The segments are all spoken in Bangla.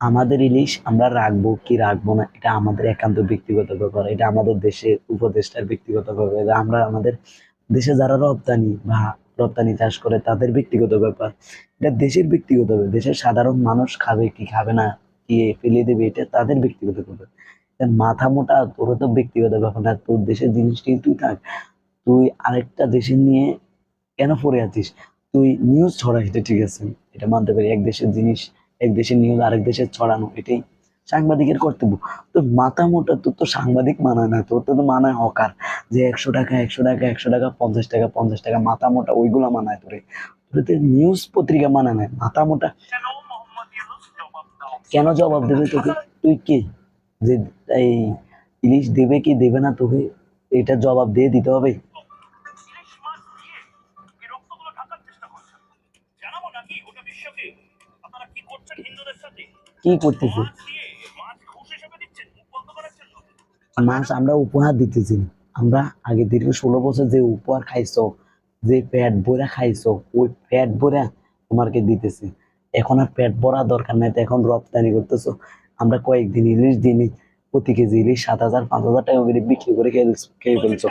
আমাদের ইলিশ আমরা রাখব কি রাখব না, এটা আমাদের একান্ত ব্যক্তিগত ব্যাপার, এটা আমাদের দেশের উপদেষ্টার ব্যক্তিগত ব্যাপার, এটা আমরা আমাদের দেশে যারা রপ্তানি বা রপ্তানি চাষ করে তাদের ব্যক্তিগত ব্যাপার, এটা দেশের ব্যক্তিগত ব্যাপার, দেশের সাধারণ মানুষ খাবে কি খাবে না, কি ফেলে দেবে এটা তাদের ব্যক্তিগত ব্যাপার মাথা মোটা তোর তো ব্যক্তিগত ব্যাপার না, তোর দেশের জিনিসটি তুই থাক, তুই আরেকটা দেশের নিয়ে কেন পড়ে আছিস, তুই নিউজ ছড়া এটা ঠিক আছে, এটা মানতে পারি, এক দেশের জিনিস এক দেশের নিউজ আরেক দেশে ছড়ানো, এটাই সাংবাদিকের কর্তব্য। তোর মাথা মোটা, তোর তো সাংবাদিক মানায় না, তোর তো তো মানায় হকার, যে একশো টাকা একশো টাকা একশো টাকা, পঞ্চাশ টাকা পঞ্চাশ টাকা, মাথা মোটা, ওইগুলো মানায় তোরে। তোর তো নিউজ পত্রিকা মানায় না, মাথা মোটা। কেন জবাব দেবে তোকে? তুই কে? যে এই ইলিশ দেবে কি দেবে না তোকে? এটা জবাব দিয়ে দিতে হবে। কি করতেছে? মাছ আমরা উপহার দিতেছি আমরা আগে দীর্ঘ ষোলো বছর যে উপহার খাইছো, যে পেট ভরা খাইছো, ওই পেট ভরা তোমাকে দিতেছি। এখন আর পেট ভরা দরকার নাই, তো এখন রপ্তানি করতেছো। আমরা কয়েকদিন ইলিশ দিনে প্রতি কেজি ইলিশ সাত হাজার, পাঁচ হাজার টাকা করে বিক্রি করে খেয়ে ফেলছো।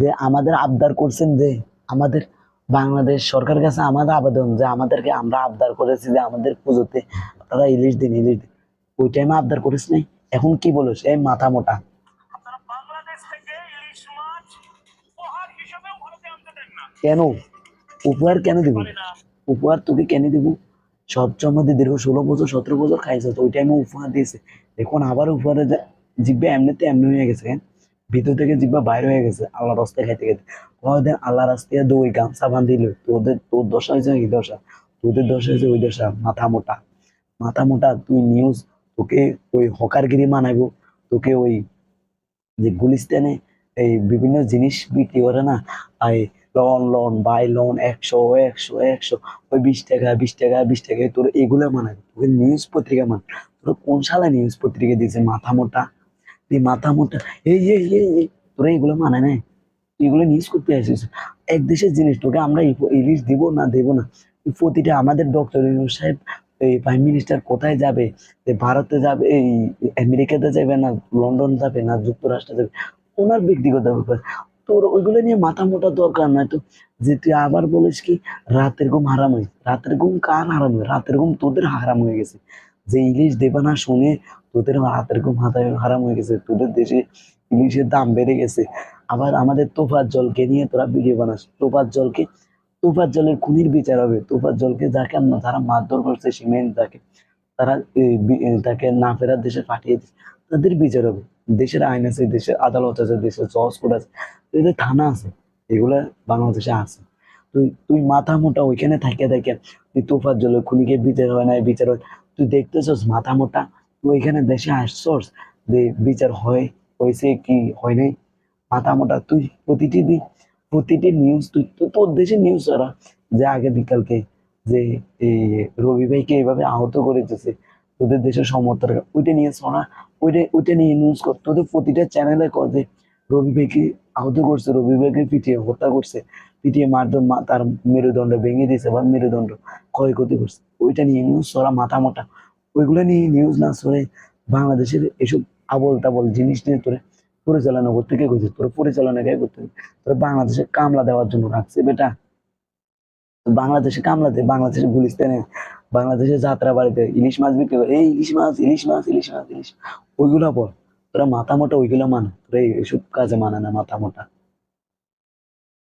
যে আমাদের আবদার করছেন যে আমাদের বাংলাদেশ সরকার কাছে আমাদের আবেদন যে আমাদেরকে আমরা আবদার করেছি যে আমাদের পুজোতে তারা ইলিশ দিন ইলিশ দিন। ওই টাইমে আবদার করিস নাই? এখন কি বলিস? এই মাথা মোটা। আপনারা কেন? উপহার কেন দিব? উপহার তোকে কেন দিব? সবচেয়ে মধ্যে দীর্ঘ ষোলো বছর সতেরো বছর খাইছে তো ওই টাইমে উপহার দিয়েছে। এখন আবার উপহারে জিব্বা এমনিতে এমনি হয়ে গেছে হ্যাঁ? ভিতর থেকে জিব্বা বাইরে হয়ে গেছে আল্লাহ রাস্তায় খাইতে খাইতে। ওদের আল্লাহ রাস্তায় দই গামছা বান্ধিল তোদের, তোর দশা হয়েছে এই দশা? তোদের দশা হয়েছে ওই দশা, মাথা মোটা। মাথা মোটা, তুই নিউজ তোকে ওই হকারগিরি মানাবো তোকে ওই যে গুলিস্তানে এই বিভিন্ন জিনিস বিক্রি করে না, এই লন লন বাই লন একশো একশো একশো, ওই বিশ টাকা বিশ টাকা বিশ টাকা, তোর এগুলো মানাবি তোকে নিউজ পত্রিকা মান তোর কোন সালে নিউজ পত্রিকা দিয়েছে? মাথা মোটা। তুই মাথা মোটা। এই এই তোরা এগুলো মানে না এগুলো নিউজ করতে আসিস। এক দেশের জিনিস, তোকে আমরা ইলিশ দিব না, দেব না। প্রতিটা আমাদের ডক্টর সাহেব, এই প্রাইম মিনিস্টার কোথায় যাবে? যে ভারতে যাবে, এই আমেরিকাতে যাবে না, লন্ডন যাবে না, যুক্তরাষ্ট্রে যাবে? ওনার ব্যক্তিগত ব্যাপার। তোর ওইগুলো নিয়ে মাথা মোটা দরকার নয় তো। যে তুই আবার বলিস কি, রাতের ঘুম হারাম হয়েছে। রাতের ঘুম কার হারাম হয়ে রাতের ঘুম তোদের হারাম হয়ে গেছে। যে ইলিশ দেবে না শুনে তোদের হাতের ঘুম হাতায় হারাম হয়ে গেছে, তোদের দেশে ইলিশের দাম বেড়ে গেছে। আবার আমাদের তোফার জলকে নিয়ে তোরা ভিডিও বানাস। তোফার জলকে তোফার জলের খুনির বিচার হবে। তোফার জলকে যাকে তারা মারধর করছে সিমেন্ট তাকে তারা তাকে না ফেরার দেশে পাঠিয়ে দিচ্ছে তাদের বিচার হবে। দেশের আইন আছে, দেশের আদালত আছে, দেশের জজ কোর্ট আছে। এদের থানা আছে। এগুলা বাংলাদেশে আছে। তুই তুই মাথা মোটা ওইখানে থাকে থাকে তুই তোফার জলের খুনিকে বিচার হয় না বিচার হয় তুই দেখতেছস মাথা মোটা? তুই ওইখানে দেশে আসছস? যে বিচার হয় হয়েছে কি হয় নাই? মাথা মোটা, তুই প্রতিটি দিন প্রতিটি নিউজ তুই তো- তোর দেশের নিউজ ছাড়া। যে আগে বিকালকে যে রবি ভাইকে এইভাবে আহত করে দিতেছে তোদের দেশের সমর্থক ওইটা নিয়ে শোনা, ওইটা ওইটা নিয়ে নিউজ কর। তোদের প্রতিটা চ্যানেলে কর যে রবি আহত করছে, রবি পিটিয়ে হত্যা করছে, পিটিয়ে মারধর তার মেরুদণ্ড ভেঙে দিয়েছে বা মেরুদণ্ড ক্ষয়ক্ষতি করছে। ওইটা নিয়ে নিউজ সরা মাথা মোটা। ওইগুলো নিয়ে নিউজ না সরে বাংলাদেশের এসব আবল তাবল জিনিস নিয়ে তোরে পরিচালনা করতে কে করছিস তোর পরিচালনা কে করতে তোর বাংলাদেশে কামলা দেওয়ার জন্য রাখছে বেটা। বাংলাদেশে কামলা দে বাংলাদেশে গুলিস্তানে, বাংলাদেশের যাত্রা বাড়িতে ইলিশ মাছ বিক্রি করে। এই ইলিশ মাছ ইলিশ মাছ ইলিশ মাছ, ইলিশ। ওইগুলো বল। তোরা মাথা মোটা ওইগুলো মানে। তোরা এইসব কাজে মানে না মাথা মোটা।